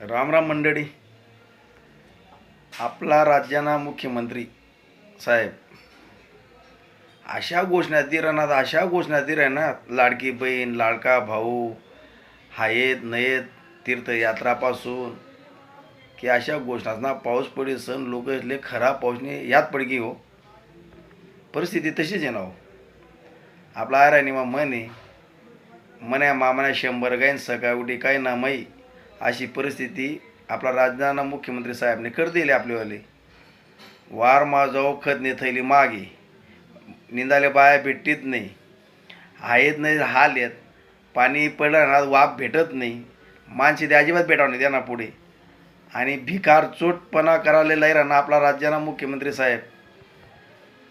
राम राम मंडळी. आपला राज्याना मुख्यमंत्री साहेब. अशा घोषणा ती राहणार अशा घोषणा ती राहणार. लाडकी बहीण लाडका भाऊ हायेत नयेत तीर्थयात्रापासून की अशा घोषणासना पाऊस पडी सण लोक इथले खरा पाऊसने यात पडगी हो. परिस्थिती तशीच आहे ना हो. आपला आराणी मा म्हणे मन्या मामन्या शंभर गाईन सकाळी उठी काय ना मई. अशी परिस्थिती आपला राजधाना मुख्यमंत्री साहेबने कर दिले आपल्यावाले. वार मा जाऊ खत नाही थैली मागे. निंदाले बाया भेटतीत नाही. आहेत नाही हाल येत. पाणी पडलं ना वाफ भेटत नाही. माणसे ते अजिबात भेटावं नाही त्यांना पुढे. आणि भिकार चोटपणा करायला राहणार आपला राज्याना मुख्यमंत्री साहेब.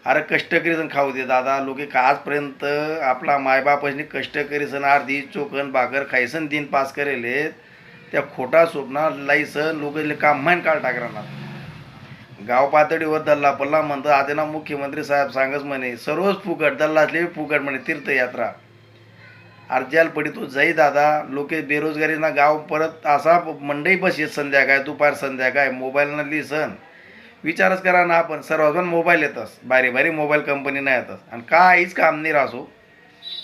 अरे कष्टकरी जण खाऊ दे दादा. लोक का आजपर्यंत आपला मायबापासनी कष्टकरी करीसन अर्धी चोकन भाकर खायसन दिन पास करेले त्या खोटा स्वप्ना लाईसन लोक काम माहीन काळ टाकणार गाव पातळीवर दल्ला पल्ला म्हणतं आदेना ना मुख्यमंत्री साहेब सांगच म्हणे सर्वच फुकट दल्लासले फुकट म्हणे तीर्थयात्रा. अर्जाल पडी तो जाई दादा लोके बेरोजगारीना गाव परत असा मंडई बस संध्याकाळ दुपार संध्याकाळ मोबाईलनं लिसन. विचारच करा ना आपण सर्वजण मोबाईल येतस भारी भारी मोबाईल कंपनी नाही येतस आणि काहीच काम नाही राहसो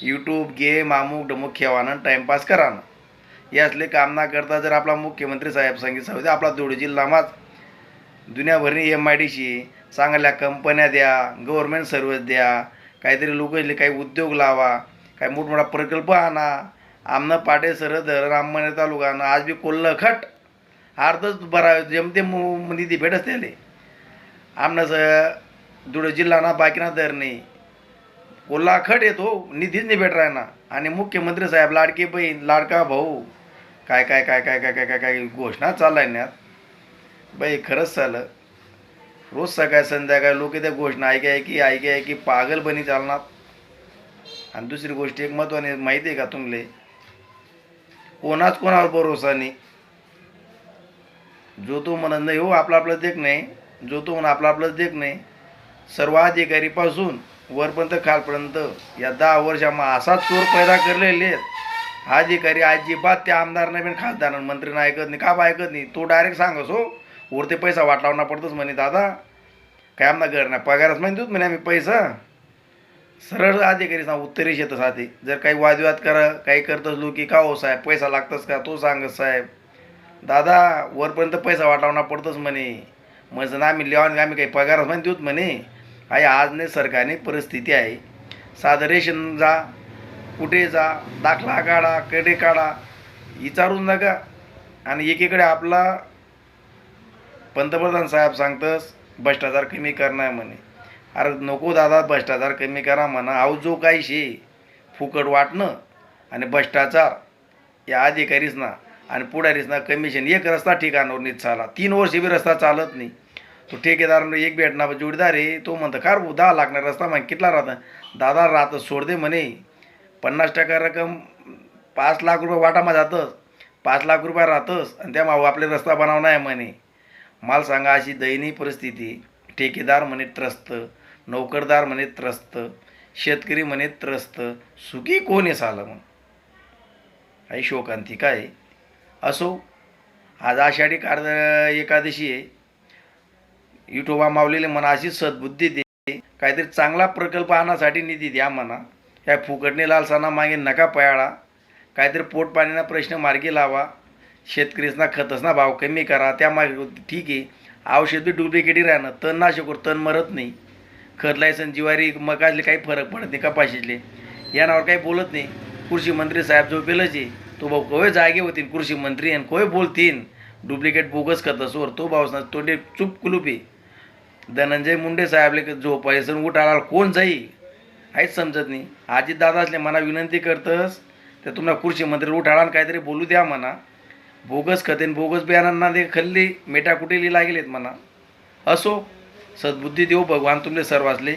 यूट्यूब गेम अमुक डमुक खेवानं टाईमपास करा ना यासले काम ना करता जर आपला मुख्यमंत्री साहेब सांगितलं होते आपला धुळे जिल्हामाच दुनियाभरनी एम आय डीशी चांगल्या कंपन्या द्या गव्हर्मेंट सर्व्हिस द्या काहीतरी लोक काही उद्योग लावा काही मोठमोठा प्रकल्प आणा. आमनं पाटे सर राममने तालुकानं आज बी कोल्ह खट अर्धच बरा जमते निधी भेटच त्याले. आमनं स धुळे जिल्हा ना बाकीना दर नाही. कोल्हा खट येतो निधीच नाही भेट राहणार. आणि मुख्यमंत्री साहेब लाडकी बहीण लाडका भाऊ काय काय काय काय काय काय काय काय घोषणा चाललाय बाई खरंच चालं रोज सकाळ संध्याकाळ लोक त्या घोषणा ऐकी ऐकी ऐकी ऐकी पागल बनी चालणार. आणि दुसरी गोष्ट एक महत्त्वाने माहिती आहे का तुमले? कोणाच कोणावर भरोसा नाही. जो तो म्हणत नाही हो आपलं आपलं देख नाही. जो तो म्हणून आपलं आपलंच देख नाही. सर्व अधिकारीपासून वरपर्यंत खालपर्यंत या दहा वर्षामा असा चोर पैदा करलेले आहेत. अधिकारी अजिबात त्या आमदारनं पण खासदार मंत्रीनं ऐकत नाही. का बा ऐकत नाही? तो डायरेक्ट सांगस हो. वरते पैसा वाट लावणार पडतोच म्हणे दादा. काय आमना घर नाही. पगारच माहिती म्हणे आम्ही पैसा. सरळ अधिकारी सांग उत्तरेश येतं साथे जर काही वादविवाद करा काही करतच लो की का हो साहेब? पैसा लागतच का? तो सांगत साहेब. दादा वरपर्यंत पैसा वाटावना पडतोच म्हणे. म्हणजे आम्ही लिहावून आम्ही काही पगारच माहिती देऊत म्हणे. आई आज नाही सरकारने परिस्थिती आहे. साधं रेशन जा कुठे जा दाखला काढा कडे काढा विचारून नका आणि एकीकडे आपला पंतप्रधान साहेब सांगतस भ्रष्टाचार कमी करणार म्हणे. अरे नको दादा भ्रष्टाचार कमी करा म्हणा. अहो जो काही शे फुकट वाटणं आणि भ्रष्टाचार या अधिकारीच ना आणि पुढारीच ना कमिशन. एक रस्ता ठिकाणावर नीट चाला. तीन वर्ष बी रस्ता चालत नाही. तो ठेकेदार एक भेटणार जोडीदार आहे तो म्हणतं कार दहा लागणार रस्ता मग कितला राहतं? दादा राहतं सोड दे म्हणे. पन्नास टक्का रक्कम पाच लाख रुपये वाटामा जातंच. पाच लाख रुपये राहतंच आणि त्या माऊ आपले रस्ता बनावणं आहे म्हणे. मला सांगा अशी दयनीय परिस्थिती. ठेकेदार म्हणे त्रस्त. नोकरदार म्हणे त्रस्त. शेतकरी म्हणे त्रस्त. सुखी कोण आहे साला मग? आई शोकांती काय? असो आज आषाढी कार एकादशी आहे. युटोबा मावलेले म्हणा अशी सद्बुद्धी दे. काहीतरी चांगला प्रकल्प आणण्यासाठी निधी द्या म्हणा. काय फुकटणे लालसाना मागे नका पयाळा. काहीतरी पोटपाणीना प्रश्न मार्गी लावा. शेतकरीसना खतसना भाव कमी करा. त्या मागे ठीक आहे. औषध बी डुप्लिकेटी राहणं. तण नाशक तण मरत नाही. खत लायसन जिवारी मकाजले काही फरक पडत नाही. कपाशीतले. यानावर काही बोलत नाही. कृषी मंत्री साहेब जो पेलच आहे तो भाऊ कोय जागे होतीन कृषी मंत्री आणि कोय बोलतीन डुप्लिकेट बोगस खतसवर तो भाऊ तोंडे चुप कुलुपी धनंजय मुंडे साहेबले झोपायसन उठाला कोण जाई? काहीच समजत नाही. आजी दादा असले मला विनंती करतस तर तुम्हाला कृषी मंत्री उठाळा काहीतरी बोलू द्या म्हणा. बोगस खतेन बोगस बियाणांना ते खल्ली मेटाकुटेली लागेलेत म्हणा. असो सद्बुद्धी देऊ भगवान तुमले सर्वासले